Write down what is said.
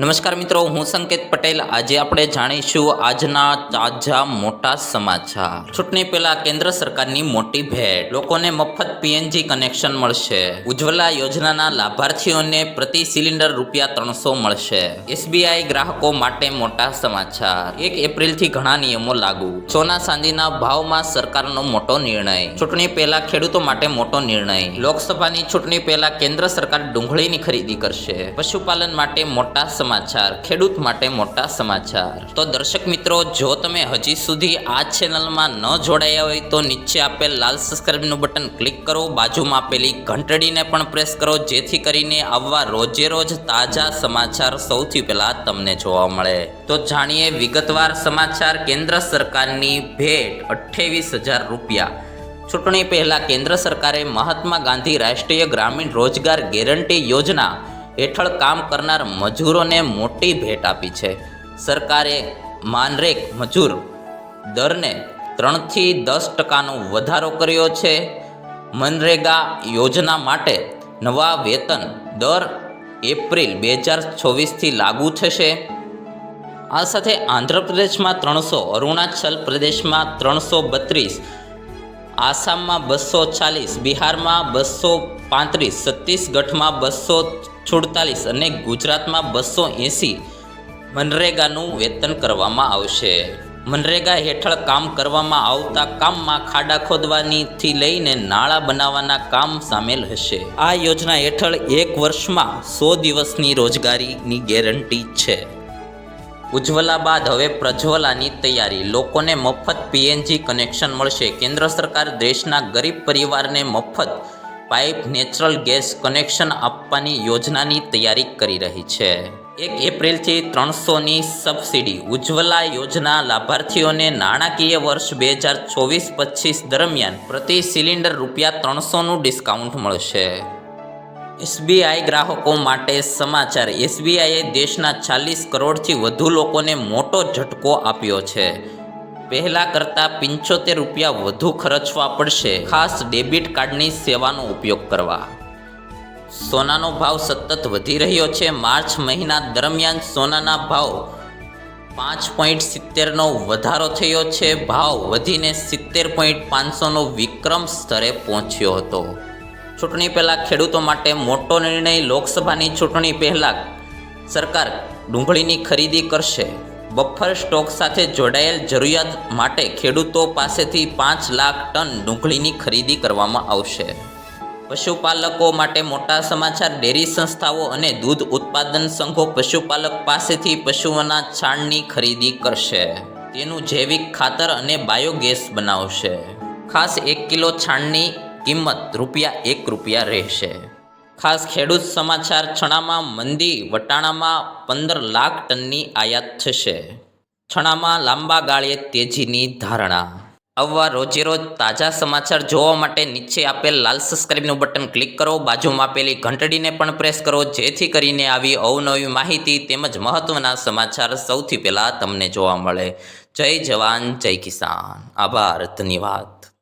નમસ્કાર મિત્રો, હું સંકેત પટેલ. આજે આપણે જાણીશું આજના તાજા મોટા સમાચાર. ચૂંટણી પહેલા કેન્દ્ર સરકારની મોટી ભેટ. લોકોને મફત પીએનજી કનેક્શન મળશે. ઉજ્જવલા યોજનાના લાભાર્થીઓને પ્રતિ સિલિન્ડર રૂપિયા ત્રણસો મળશે. એસબીઆઈ ગ્રાહકો માટે મોટા સમાચાર. એક એપ્રિલથી ઘણા નિયમો લાગુ. સોના ચાંદીના ભાવમાં સરકારનો મોટો નિર્ણય. ચૂંટણી પહેલા ખેડૂતો માટે મોટો નિર્ણય. લોકસભાની ચૂંટણી પહેલા કેન્દ્ર સરકાર ડુંગળીની ખરીદી કરશે. પશુપાલન માટે મોટા સમાચાર, ખેડૂત માટે મોટા સમાચાર. તો દર્શક મિત્રો, જો તમે હજી સુધી આ ચેનલમાં ન જોડાયા હોય તો નીચે આપેલ લાલ સબસ્ક્રાઇબનું બટન ક્લિક કરો, બાજુમાં આપેલી ઘંટડીને પણ પ્રેસ કરો, જેથી કરીને આવવા રોજે રોજ તાજા સમાચાર સૌથી પહેલા તમને જોવા મળે. તો જાણીએ વિગતવાર સમાચાર, કેન્દ્ર સરકારની ભેટ અઠ્ઠાવીસ હજાર રૂપિયા. ચૂંટણી પહેલાં કેન્દ્ર સરકારે મહાત્મા ગાંધી રાષ્ટ્રીય ગ્રામીણ રોજગાર ગેરંટી યોજના હેઠળ કામ કરનાર મજૂરોને મોટી ભેટ આપી છે. સરકારે માનરેક મજૂર દરને ત્રણથી દસ ટકાનો વધારો કર્યો છે. મનરેગા યોજના માટે નવા વેતન દર એપ્રિલ બે હજાર ચોવીસથી લાગુ થશે. આ સાથે આંધ્રપ્રદેશમાં ત્રણસો, અરુણાચલ પ્રદેશમાં ત્રણસો બત્રીસ આસામમાં બસો ચાલીસ, બિહારમાં બસો પાંત્રીસ, છત્તીસગઢમાં બસો સુડતાલીસ અને ગુજરાતમાં બસો એંસી મનરેગાનું વેતન કરવામાં આવશે. મનરેગા હેઠળ કામ કરવામાં આવતા કામમાં ખાડા ખોદવાનીથી લઈને નાળા બનાવવાના કામ સામેલ હશે. આ યોજના હેઠળ એક વર્ષમાં સો દિવસની રોજગારીની ગેરંટી છે. ઉજ્જવલા બાદ હવે પ્રજ્વલાની તૈયારી. લોકોને મફત પીએનજી કનેક્શન મળશે. કેન્દ્ર સરકાર દેશના ગરીબ પરિવારને મફત પાઇપ નેચરલ ગેસ કનેક્શન આપવાની યોજનાની તૈયારી કરી રહી છે. એક એપ્રિલથી ત્રણસોની સબસિડી. ઉજ્જવલા યોજના લાભાર્થીઓને નાણાકીય વર્ષ બે હજાર ચોવીસ પચીસ દરમિયાન પ્રતિ સિલિન્ડર રૂપિયા ત્રણસોનું ડિસ્કાઉન્ટ મળશે. એસબીઆઈ ગ્રાહકો માટે સમાચાર. એસબીઆઈએ દેશના ચાલીસ કરોડથી વધુ લોકોને મોટો ઝટકો આપ્યો છે. પહેલાં કરતાં પંચોતેર રૂપિયા વધુ ખર્ચવા પડશે. ખાસ ડેબિટ કાર્ડની સેવાનો ઉપયોગ કરવા. સોનાનો ભાવ સતત વધી રહ્યો છે. માર્ચ મહિના દરમિયાન સોનાના ભાવ પાંચ પોઈન્ટ સિત્તેરનો વધારો થયો છે. ભાવ વધીને સિત્તેર પોઈન્ટ પાંચસોનો વિક્રમ સ્તરે પહોંચ્યો હતો. ચૂંટણી પહેલાં ખેડૂતો માટે મોટો નિર્ણય લોકસભાની ચૂંટણી પહેલાં સરકાર ડુંગળીની ખરીદી કરશે. બફર સ્ટોક સાથે જોડાયેલ જરૂરિયાત માટે ખેડૂતો પાસેથી પાંચ લાખ ટન ડુંગળીની ખરીદી કરવામાં આવશે. પશુપાલકો માટે મોટા સમાચાર ડેરી સંસ્થાઓ અને દૂધ ઉત્પાદન સંઘો પશુપાલક પાસેથી પશુઓના છાણની ખરીદી કરશે. તેનું જૈવિક ખાતર અને બાયોગેસ બનાવશે. ખાસ એક કિલો છાણની કિંમત રૂપિયા એક રૂપિયા રહેશે. ખાસ ખેડૂત સમાચાર છણામાં મંદી વટાણામાં પંદર લાખ ટનની આયાત થશે. છણામાં લાંબા ગાળે તેજીની ધારણા. આવવા રોજેરોજ તાજા સમાચાર જોવા માટે નીચે આપેલ લાલ સબસ્ક્રાઇબનું બટન ક્લિક કરો. બાજુમાં આપેલી ઘંટડીને પણ પ્રેસ કરો. જેથી કરીને આવી અવનવી માહિતી તેમજ મહત્ત્વના સમાચાર સૌથી પહેલાં તમને જોવા મળે. જય જવાન, જય કિસાન. આભાર, ધન્યવાદ.